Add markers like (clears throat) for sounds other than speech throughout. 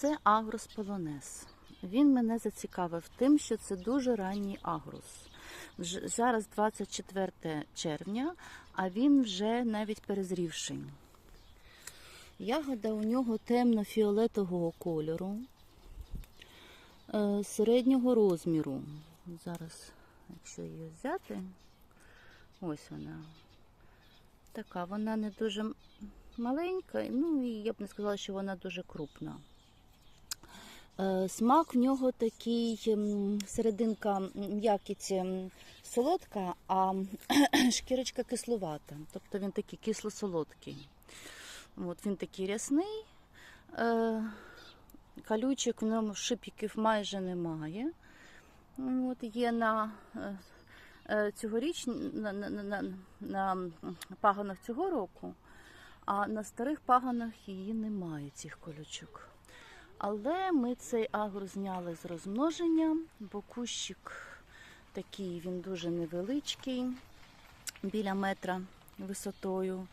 Це агрос полонез. Він мене зацікавив тим, що це дуже ранній агрос. Вже- Зараз 24 червня, а він вже навіть перезрівший. Ягода у нього темно-фіолетового кольору, е, середнього розміру. Зараз, якщо її взяти, ось вона. Така, вона не дуже маленька, ну і я б не сказала, що вона дуже крупна. Е, Смак в нього такий, серединка м'якість солодка, а (clears throat) шкірочка кисловата. Тобто він такий кисло-солодкий. От, він такий рясний, е, калючок в ньому шипіків майже немає. От, є на е, цьогоріч на, на, на, на паганах цього року, а на старих паганах її немає, цих колючок. Але ми цей агро зняли з розмноження, бо кущик такий, він дуже невеличкий, біля метра висотою.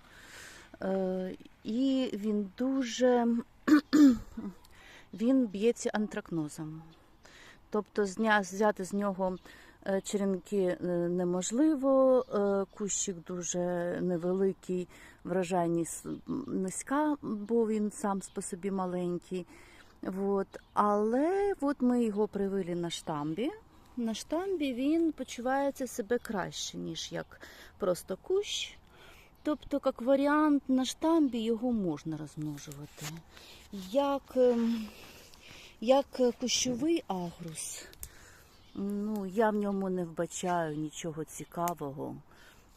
Е, І він дуже (clears throat) він б'ється антракнозом. Тобто взяти з нього е, черенки е, неможливо, кущик дуже невеликий, вражайність низька, бо він сам по собі маленький. От. Але от ми його привели на штамбі. На штамбі він почувається себе краще, ніж як просто кущ. Тобто, як варіант на штамбі його можна розмножувати. Як, ем, як кущовий агрус, ну, я в ньому не вбачаю нічого цікавого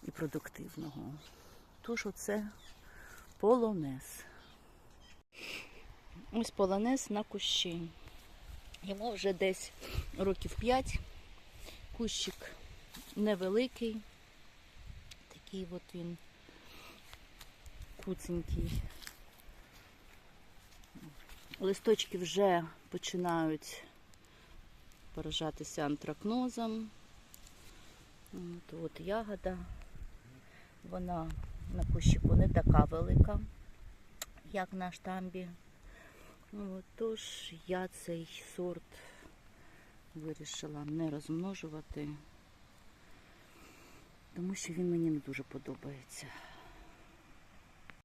і продуктивного. Тож оце полонез. Ось полонез на кущі. Йому вже десь років 5. Кущик невеликий. Такий от він куценький. Листочки вже починають поражатися антракнозом. От, ягода. Вона на кущику не така велика, як на штамбі. От, Тож я цей сорт вирішила не розмножувати, тому що він мені не дуже подобається.